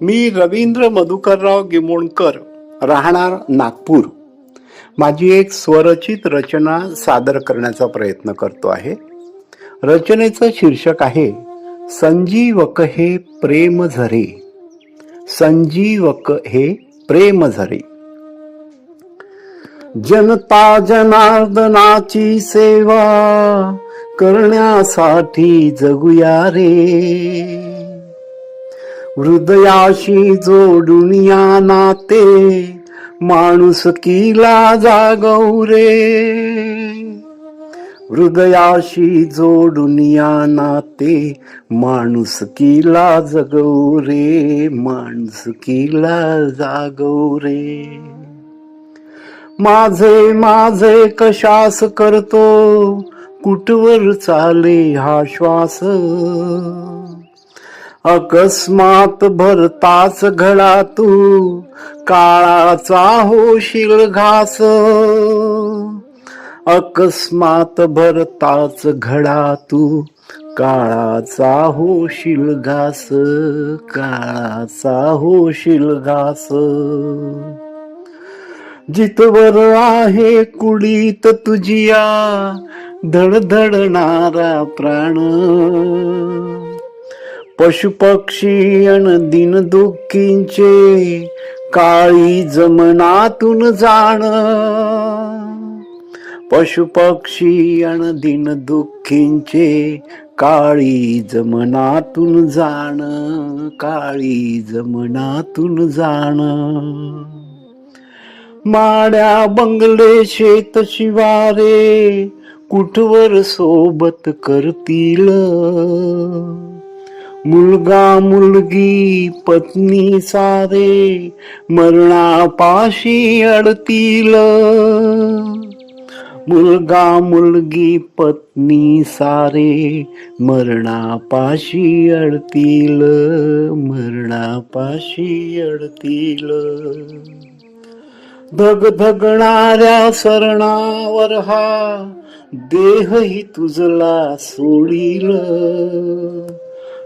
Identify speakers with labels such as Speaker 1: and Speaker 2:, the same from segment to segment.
Speaker 1: मी रवींद्र मधुकरराव गिमोणकर राहणार नागपूर. माझी एक स्वरचित रचना सादर करण्याचा प्रयत्न करतो आहे. रचनेचं शीर्षक आहे संजीवक हे प्रेम झरे. संजीवक हे प्रेम झरे. जनता जनार्दनाची सेवा करण्यासाठी जगूया रे. हृदयाशी जोडून या नाते माणूस किला जागव रे हृदयाशी जोडून या नाते माणूस किला जगव रे माणूस किला जागव रे माझे माझे कशास करतो कुठवर चाले हा श्वास? अकस्मात भरताच घडा तू काळाचा होशील घास. अकस्मात भरताच घडा तू काळाचा होशील घास काळाचा होशील घास. जितवर आहे कुडीत तुझिया धडधडणारा प्राण. पशुपक्षी अन दिन दुःखींचे काळी जमनातून जाण. पशुपक्षी अन दिन दुःखींचे काळी जमनातून जाण काळी जमनातून जाण. माड्या बंगले शेत शिवारे कुठवर सोबत करतील? मुलगा मुलगी पत्नी सारे मरणापाशी अडतील. मुलगा मुलगी पत्नी सारे मरणापाशी अडतील. मरणापाशी अडतील. धगधगणाऱ्या सरणावर हा देहही तुझला सोडील.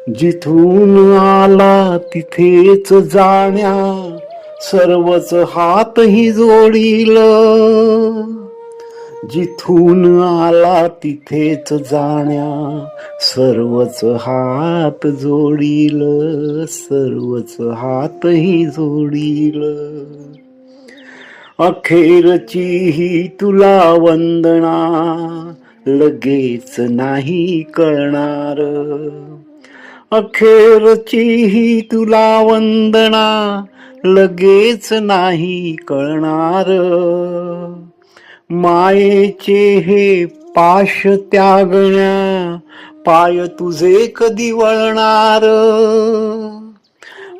Speaker 1: जिथून आला तिथेच जाण्या सर्वच हातही जोडील. जिथून आला तिथेच जाण्या सर्वच हात जोडील सर्वच हातही जोडील. अखेरची ही तुला वंदना लगेच नाही कळणार अखेरची ही तुला वंदना लगेच नाही कळणार. मायेचे हे पाश त्यागण्या पाय तुझे कधी वळणार.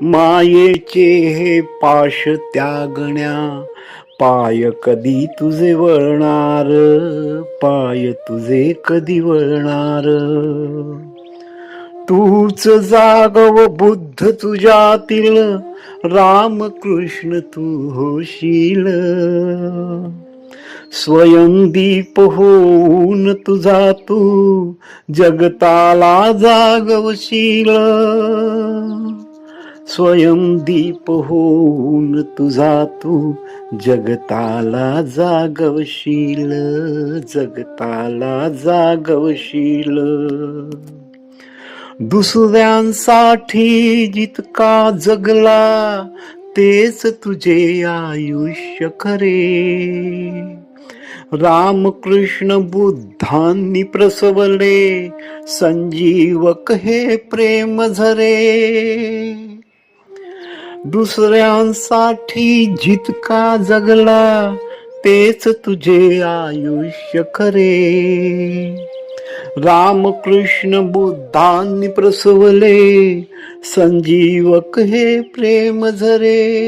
Speaker 1: मायेचे हे पाश त्यागण्या पाय कधी तुझे वळणार पाय तुझे कधी वळणार. तूच जागव बुद्ध तुझ्यातील रामकृष्ण तू होशील. स्वयंदीप होऊन तुझा तू जगताला जागवशील. स्वयंदीप होऊन तुझा तू जगताला जागवशील जगताला जागवशील. दुसऱ्यांसाठी जितका जगला तेच तुझे आयुष्य खरे. रामकृष्ण बुद्धांनी प्रसवले संजीवक हे प्रेम झरे. दुसऱ्यांसाठी जितका जगला तेच तुझे आयुष्य खरे. रामकृष्ण बुद्धांनी प्रसवले संजीवक हे प्रेम झरे.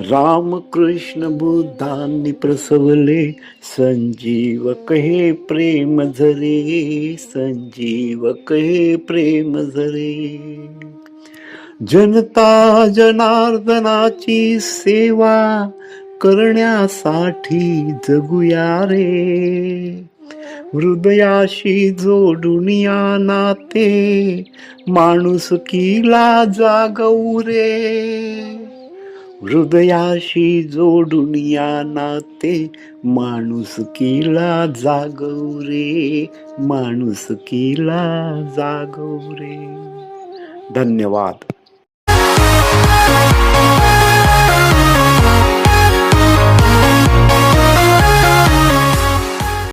Speaker 1: रामकृष्ण बुद्धांनी प्रसवले संजीवक हे प्रेम झरे संजीवक हे प्रेम झरे. जनता जनार्दनाची सेवा करण्यासाठी जगूया रे. हृदयाशी जोडून या नाते माणुसकीला जागौ रे. हृदयाशी जोडून या नाते माणुसकीला जागौ रे. माणुसकीला जागौ रे. धन्यवाद.